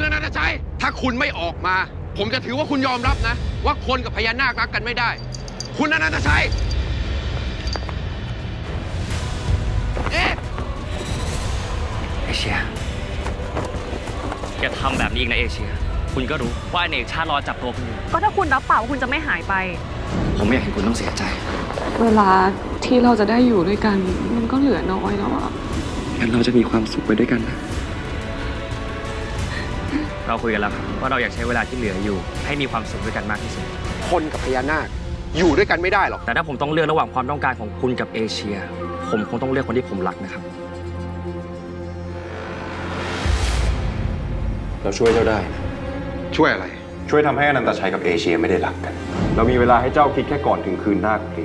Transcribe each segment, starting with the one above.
คุณอนันตชัย ถ้าคุณไม่ออกมา ผมจะถือว่าคุณยอมรับนะ ว่าคนกับพญานาครักกันไม่ได้ คุณอนันตชัย เอ๊ะเอเชียอย่าทำแบบนี้อีกนะเอเชีย คุณก็รู้ว่าอเนกชาติรอจับตัวคุณอยู่ก็ถ้าคุณรับปากว่าคุณจะไม่หายไป ผมไม่อยากเห็นคุณต้องเสียใจ เวลาที่เราจะได้อยู่ด้วยกัน มันก็เหลือน้อยแล้วอะงั้นเราจะมีความสุขไปด้วยกันนะ เราคุยกันแล้วครับว่าเราอยากใช้เวลาที่เหลืออยู่ ให้มีความสุขด้วยกันมากที่สุด คนกับพญานาคอยู่ด้วยกันไม่ได้หรอกแต่ถ้าผมต้องเลือกระหว่างความต้องการของคุณกับเอเชีย ผมคงต้องเลือกคนที่ผมรักนะครับ เราช่วยเจ้าได้นะช่วยอะไร ช่วยทำให้อนันตชัยกับเอเชียไม่ได้รักกัน เรามีเวลาให้เจ้าคิดแค่ก่อนถึงคืนนาคพ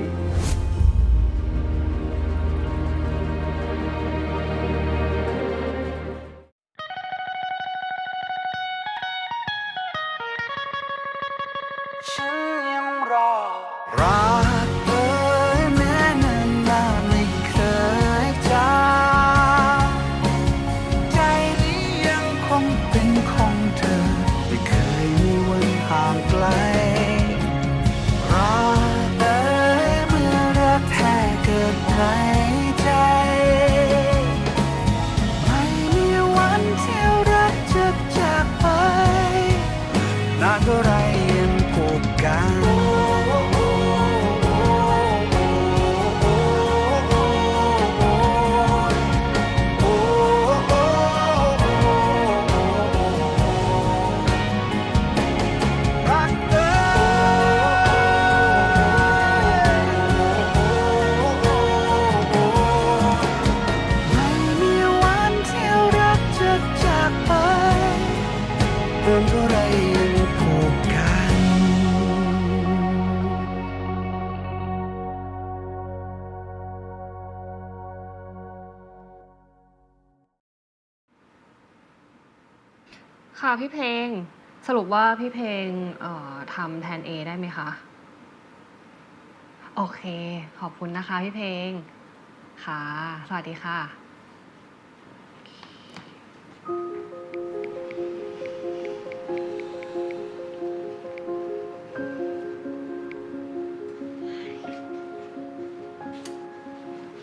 ค่ะพี่เพลง สรุปว่าพี่เพลงเอ่อทำแทน A ได้ไหมคะ โอเค ขอบคุณนะคะพี่เพลง ค่ะ สวัสดีค่ะ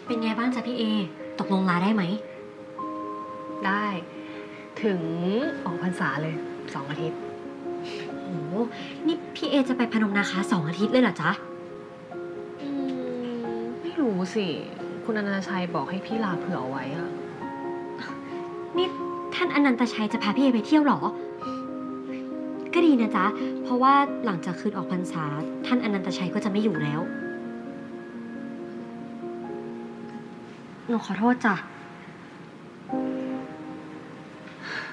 เป็นไงบ้างจ๊ะพี่เอ ตกลงลาได้ไหม ถึงออกพรรษาเลยสองอาทิตย์โหนี่พี่เอจะไปพนมนาคาสองอาทิตย์เลยเหรอจ๊ะ อืมไม่รู้สิ คุณอนันตชัยบอกให้พี่ลาเผื่อเอาไว้อะนี่ท่านอนันตชัยจะพาพี่เอไปเที่ยวเหรอ ก็ดีนะจ๊ะ เพราะว่าหลังจากคืนออกพรรษา ท่านอนันตชัยก็จะไม่อยู่แล้ว หนูขอโทษจ้ะ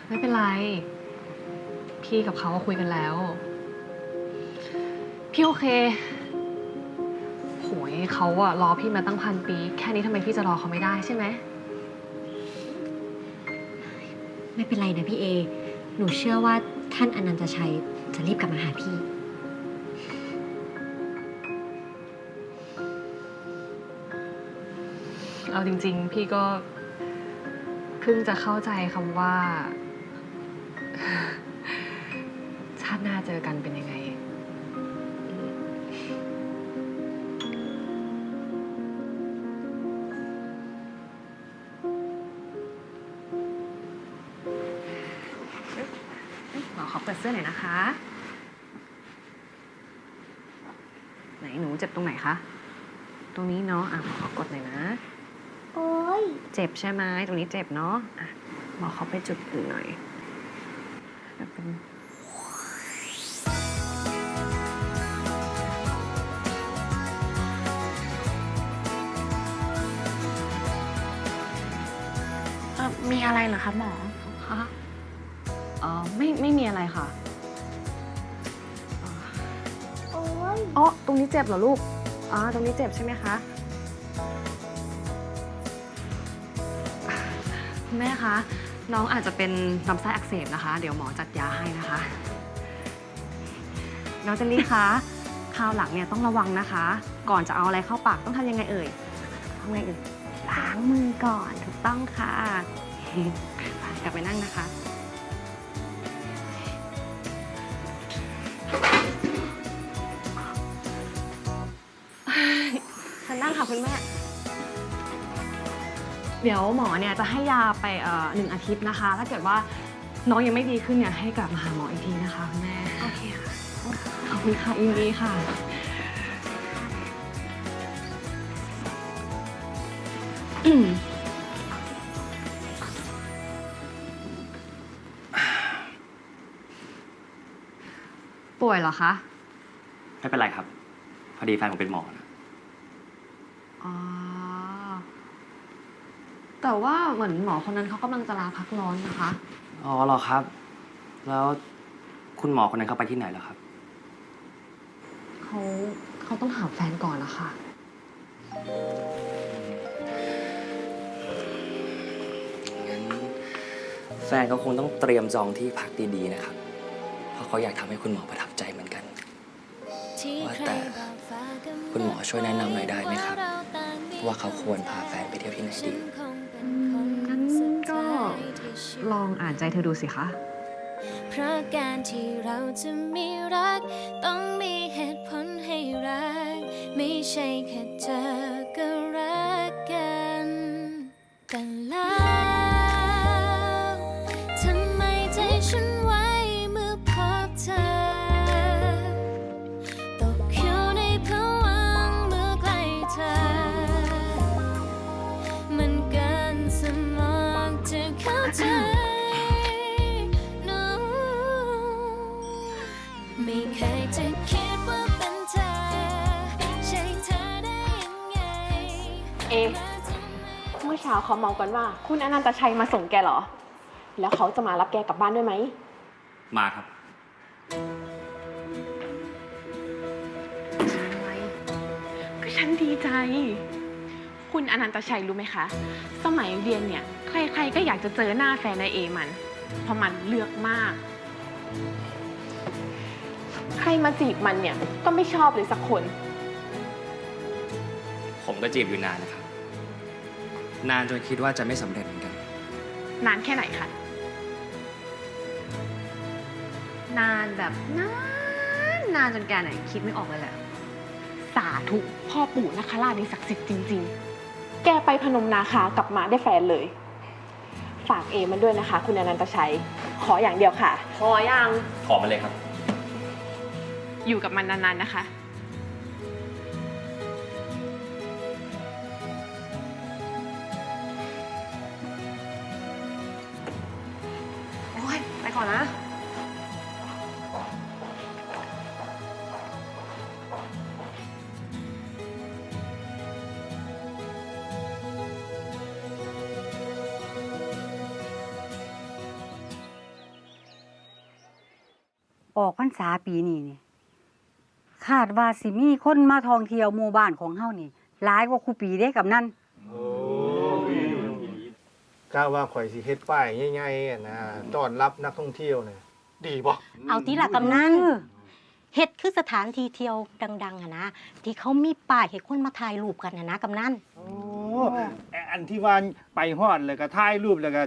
ไม่เป็นไร พี่กับเขาก็คุยกันแล้ว พี่โอเคโหยเขาอะรอพี่มาตั้งพันปี แค่นี้ทำไมพี่จะรอเขาไม่ได้ใช่ไหม ไม่เป็นไรนะพี่เอ หนูเชื่อว่าท่านอนันตชัยจะรีบกลับมาหาพี่ เอาจริง ๆ พี่ก็เพิ่งจะเข้าใจคำว่า ติหน้าเจอกันเป็นยังไง หมอขอเปิดเสื้อหน่อยนะคะ ไหนหนูเจ็บตรงไหนคะ ตรงนี้เนาะ อะหมอขอกดหน่อยนะ โอ้ยเจ็บใช่ไหมตรงนี้เจ็บเนาะ อะหมอเขาไปจุดอื่นหน่อยแบบเป็น มีอะไรเหรอคะหมอฮะอ๋อไม่ไม่มีอะไรค่ะ โอ้ยอ๋อ ตรงนี้เจ็บเหรอลูก อ๋อ ตรงนี้เจ็บใช่ไหมคะ คุณแม่คะ น้องอาจจะเป็นลำไส้อักเสบนะคะ เดี๋ยวหมอจัดยาให้นะคะ น้องเจลลี่คะคราวหลังเนี่ยต้องระวังนะคะ ก่อนจะเอาอะไรเข้าปากต้องทำยังไงเอ่ยทำไงเอ่ยล้างมือก่อนถูกต้องค่ะ กลับไปนั่งนะคะ ฉันนั่งค่ะคุณแม่ เดี๋ยวหมอเนี่ยจะให้ยาไปหนึ่งอาทิตย์นะคะ ถ้าเกิดว่าน้องยังไม่ดีขึ้นเนี่ยให้กลับมาหาหมออีกทีนะคะคุณแม่ โอเคค่ะ ขอบคุณค่ะอินดีค่ะ อืม วยเหรอคะ ไม่เป็นไรครับ พอดีแฟนผมเป็นหมอนะอ๋อ แต่ว่าเหมือนหมอคนนั้นเขากำลังจะลาพักร้อนนะคะ อ๋อเหรอครับ แล้วคุณหมอคนนั้นเขาไปที่ไหนแล้วครับ เขาเขาต้องหาแฟนก่อนนะคะ งั้นแฟนเขาคงต้องเตรียมจองที่พักดีๆนะครับเพ ราะเขาอยากทำให้คุณหมอประทับใจเหมือนกัน ว่าแต่คุณหมอช่วยแนะนำหน่อยได้ไหมครับ ว่าเขาควรพาแฟนไปเที่ยวที่ไหนดี งั้นก็ลองอ่านใจเธอดูสิคะ เพราะการที่เราจะมีรัก ต้องมีเหตุผลให้รัก ไม่ใช่แค่เจอ ช้าเขาเมากันว่า คุณอนันตชัยมาส่งแกเหรอ แล้วเขาจะมารับแกกลับบ้านด้วยไหม มาครับ ก็ฉันดีใจ คุณอนันตชัยรู้ไหมคะ สมัยเรียนเนี่ย ใครๆก็อยากจะเจอหน้าแฟนนายเอมัน เพราะมันเลือกมาก ใครมาจีบมันเนี่ย ก็ไม่ชอบเลยสักคน ผมก็จีบอยู่นานนะครับ นานจนคิดว่าจะไม่สำเร็จเหมือนกัน นานแค่ไหนคะ นานแบบนานนานจนแกไหนคิดไม่ออกเลยแหละ สาธุพ่อปู่นคราชนี่ศักดิ์สิทธิ์จริง ๆ แกไปพนมนาคากลับมาได้แฟนเลย ฝากเอมันด้วยนะคะ คุณอนันตชัย ขออย่างเดียวค่ะ พอยัง ขอมาเลยครับ อยู่กับมันนานๆนะคะ ษาปีนี้นี่คาดว่าสิมีคนมาท่องเที่ยวหมู่บ้านของเฮานี่หลายกว่าคู่ปีเด้กับนั่นกล้าว่าข่อยสิเฮ็ดป้ายง่ายๆอะนะต้อนรับนักท่องเที่ยวเนี่ยดีบ่เอาทีละกำนันเฮ็ดคือสถานที่เที่ยวดังๆอะนะที่เขามีป้ายให้คนมาถ่ายรูปกันอะนะกำนันโอ้อันที่ว่าไปฮอดเลยก็ถ่ายรูปแล้วก็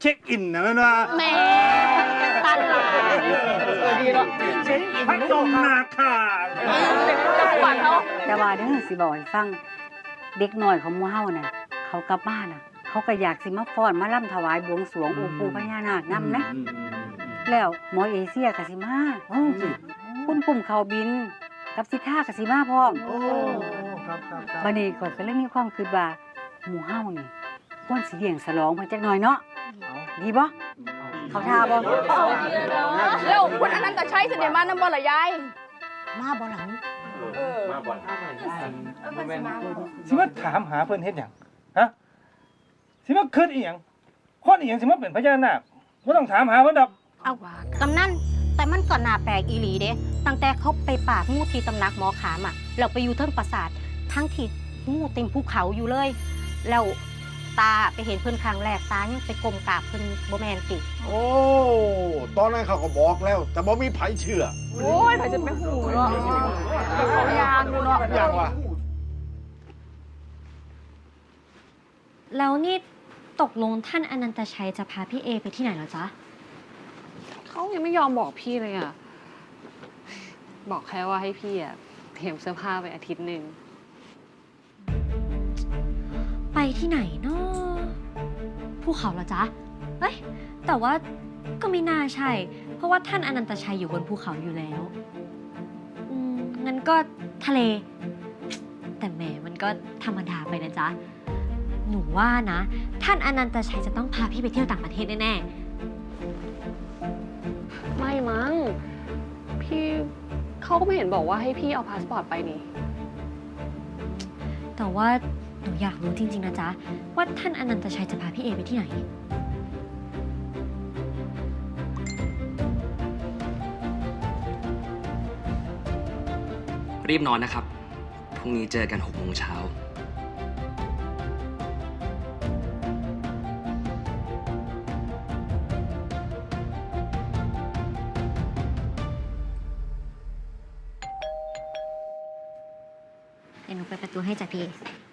เช็คอินนะแม่นว่า แม่ ตันหลายดีเนาะเช็คอินพัดลมนาคาแต่ว่าเด้อสิบอกให้ฟังเด็กหน้อยของมู่เฮาน่ะเขากลับบ้านน่ะ เขาก็อยากสิมาฟ้อนมาล่ำถวายบวงสรวงองค์ปู่พญานาคนํนะ แล้วหมอเอเชียกสิมาคุณปุ่มเขาบิน กับสิท่ากสิมาพร้อมโอ้ครับครับครับบัดนี้ข่อยก็เลยมีความคิดว่าหมู่เฮานี่ควรสิเลี้ยงฉลองเพิ่นจักหน่อยเนาะดีบ่ เขาท่าบ่แล้วคุณอนันตชัยเสด็จมานำบ่ละยาย มาบ่หลังสิมาถามหาเพิ่นเฮ็ดหยังฮะสิมาคิดอีหยังคนอีหยังสิมาเป็นพญานาคบ่ต้องถามหาเพิ่นดอกเอากำนันแต่มันก็น่าแปลกอีหลีเด้ตั้งแต่เขาไปปราบงูที่ตำหนักหมอขามอะเราไปอยู่เทิงปราสาททั้งที่งูเต็มภูเขาอยู่เลย แล้ว ตาไปเห็นเพิ่นครั้งแรกตายังไปกลมกราบเพิ่นบ่แม่นติโอ้ ตอนนั้นเขาก็บอกแล้ว แต่บ่มีไผเชื่อ โอ้ยไผจะไปหูเนาะเขายางอยู่เนาะอย่างว่าแล้วนี่ตกลงท่านอนันตชัยจะพาพี่เอไปที่ไหนเหรอจ๊ะเขายังไม่ยอมบอกพี่เลยอะ บอกแค่ว่าให้พี่อะเตรียมเสื้อผ้าไปอาทิตย์หนึ่ง ที่ไหนเนาะภูเขาเหรอจ๊ะ เอ้ย แต่ว่าก็ไม่น่าใช่ เพราะว่าท่านอนันตชัยอยู่บนภูเขาอยู่แล้ว อืม งั้นก็ทะเล แต่แหมมันก็ธรรมดาไปนะจ๊ะ หนูว่านะ ท่านอนันตชัยจะต้องพาพี่ไปเที่ยวต่างประเทศแน่ไม่มั้ง พี่เขาก็ไม่เห็นบอกว่าให้พี่เอาพาสปอร์ตไปนี่ ๆ แต่ว่าห นูอยากรู้จริง ๆ นะจ๊ะ ว่าท่านอนันตชัยจะพาพี่เอไปที่ไหน รีบนอนนะครับ พรุ่งนี้เจอกัน6โมงเช้า เดี๋ยวหนูไปดประตูให้จ้ะพี่เอ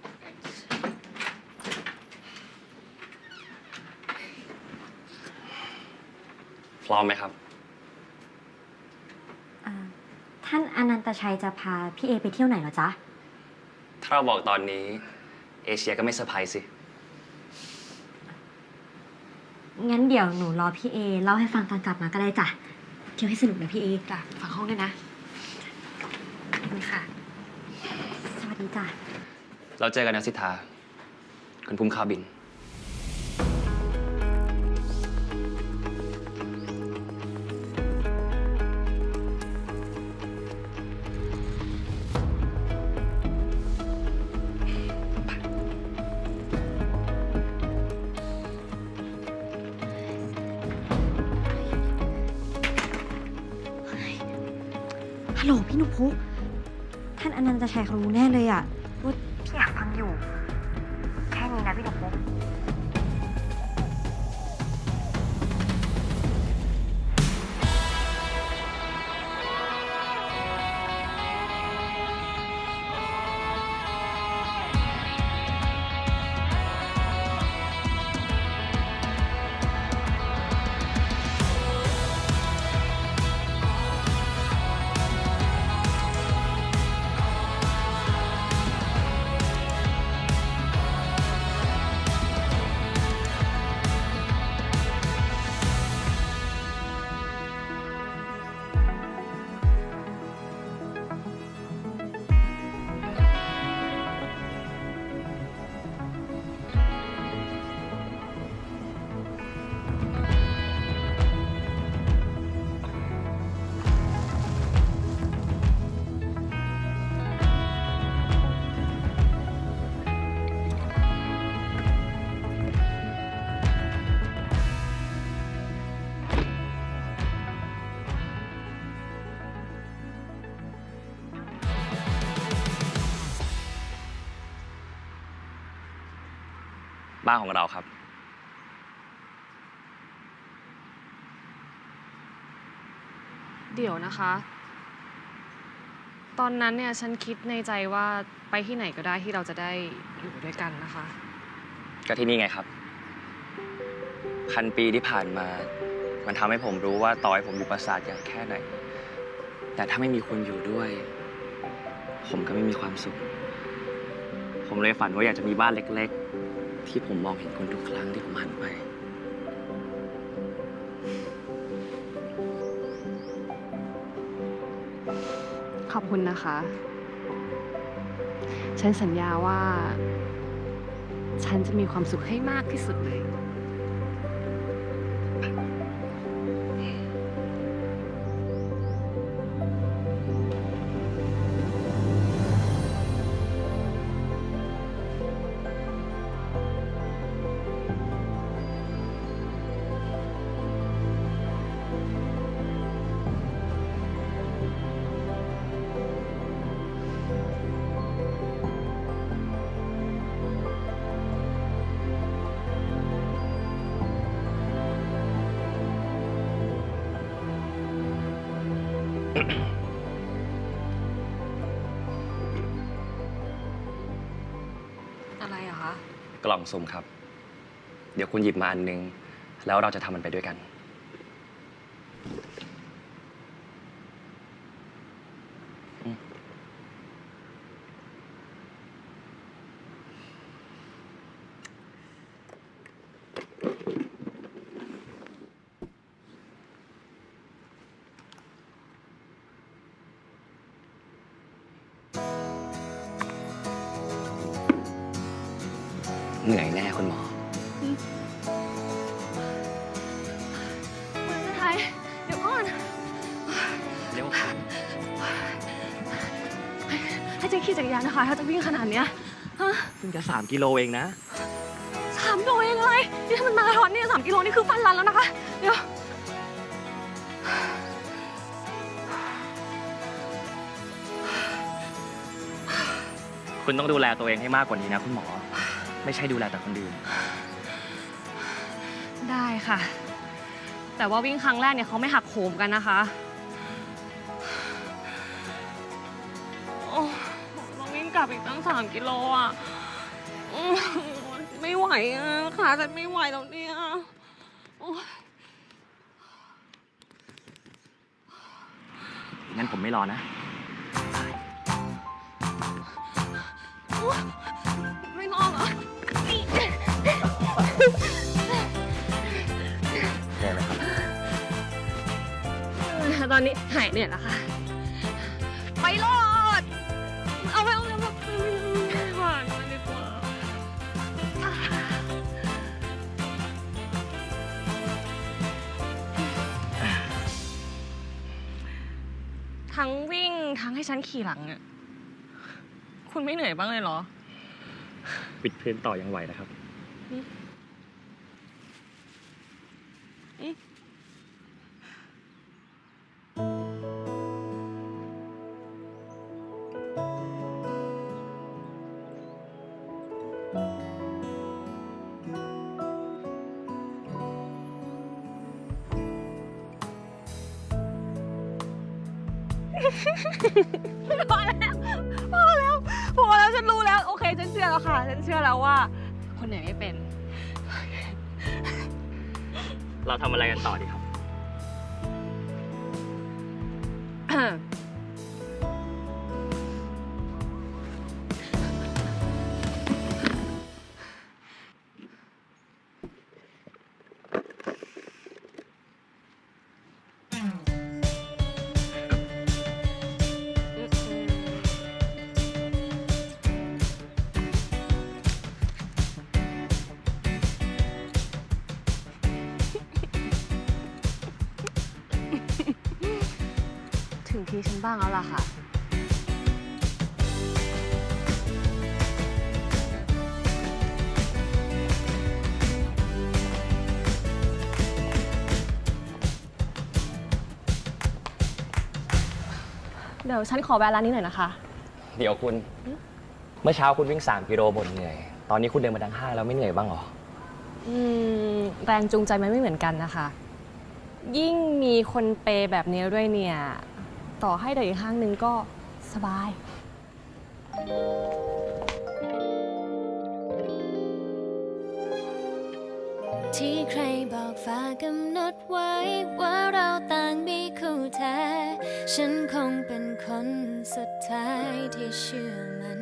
ร้อมไหมครับ อ่าท่านอนันตชัยจะพาพี่เอไปเที่ยวไหนเหรอจ๊ะ ถ้าเราบอกตอนนี้ เอเชียก็ไม่เซอร์ไพรส์สิ งั้นเดี๋ยวหนูรอพี่เอเล่าให้ฟังตอนกลับมาก็ได้จ้ะ เที่ยวให้สนุกนะพี่เอ จ้ะฟังห้องด้วยนะขอบคุณค่ะ สวัสดีจ้ะ เราเจอกันนะสิทธาคุณภูมิคาบิน ท่านอนันตชัยเขารู้แน่ บ้านของเราครับ เดี๋ยวนะคะ ตอนนั้นเนี่ยฉันคิดในใจว่าไปที่ไหนก็ได้ที่เราจะได้อยู่ด้วยกันนะคะ ก็ที่นี่ไงครับ พันปีที่ผ่านมา มันทำให้ผมรู้ว่าต่อให้ผมอยู่ปราสาทใหญ่แค่ไหน แต่ถ้าไม่มีคุณอยู่ด้วย ผมก็ไม่มีความสุข ผมเลยฝันว่าอยากจะมีบ้านเล็ก ๆ ที่ผมมองเห็นคุณทุกครั้งที่ผมหันไป ขอบคุณนะคะ ฉันสัญญาว่า ฉันจะมีความสุขให้มากที่สุดเลย อะไรเหรอคะ กล่องสุ่มครับ เดี๋ยวคุณหยิบมาอันนึง แล้วเราจะทำมันไปด้วยกัน เร็ว ให้เจ๊ขี่จักรยานนะคะถ้าจะวิ่งขนาดเนี้ยฮะเพิ่งจะสามกิโลเองนะ สามโลเองเลยนี่ถ้ามันมาราธอนเนี่ยสามกิโลนี่คือฟันรันแล้วนะคะ เดี๋ยว คุณต้องดูแลตัวเองให้มากกว่านี้นะคุณหมอ ไม่ใช่ดูแลแต่คนอื่น ได้ค่ะ แต่ว่าวิ่งครั้งแรกเนี่ยเขาไม่หักโหมกันนะคะ สามกิโลอะอืมไม่ไหวอะขาฉันไม่ไหวแล้วเนี่ยโอ๊ยงั้นผมไม่รอนะ ไม่รอดเหรอแย่ไหมครับ ตอนนี้หายเหนื่อยแล้วค่ะ ไปรอด วิ่งทั้งให้ฉันขี่หลังอะคุณไม่เหนื่อยบ้างเลยเหรอ ปิดเพลงต่อยังไหวนะครับพอ ฉันเชื่อแล้วว่า คนไหนไม่เป็น เราทำอะไรกันต่อดีครับางแล้วล่ะค่ะ เดี๋ยวฉันขอแวะร้านนี้หน่อยนะคะ เดี๋ยวคุณ เมื่อเช้าคุณวิ่ง 3 กิโลบ่นเหนื่อย ตอนนี้คุณเดินมาทั้งห้างแล้วไม่เหนื่อยบ้างเหรอ อืม แรงจูงใจมันไม่เหมือนกันนะคะ ยิ่งมีคนเปย์แบบนี้ด้วยเนี่ย ต่อให้เดินอีกข้างหนึ่งก็สบาย ที่ใครบอกฝากกำหนดไว้ ว่าเราต่างมีคู่แท้ ฉันคงเป็นคนสุดท้ายที่เชื่อมัน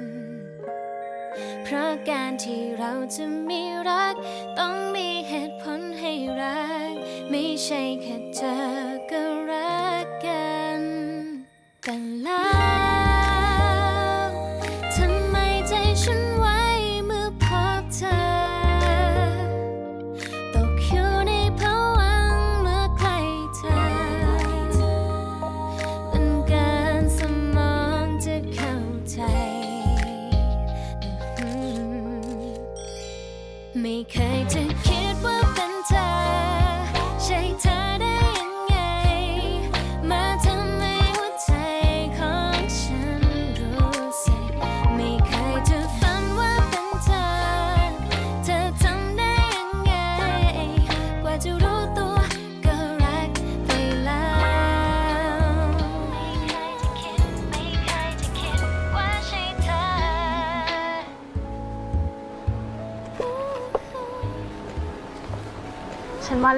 เพราะการที่เราจะมีรัก ต้องมีเหตุผลให้รัก ไม่ใช่แค่เจอก็ แต่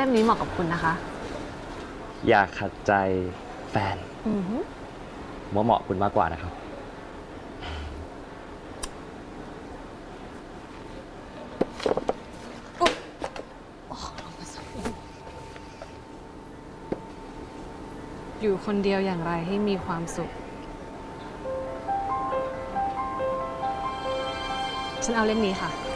ล่มนี้เหมาะกับคุณนะคะ อยากขัดใจแฟนอือฮึผมว่าเหมาะคุณมากกว่านะครับ อยู่คนเดียวอย่างไรให้มีความสุข ฉันเอาเล่มนี้ค่ะ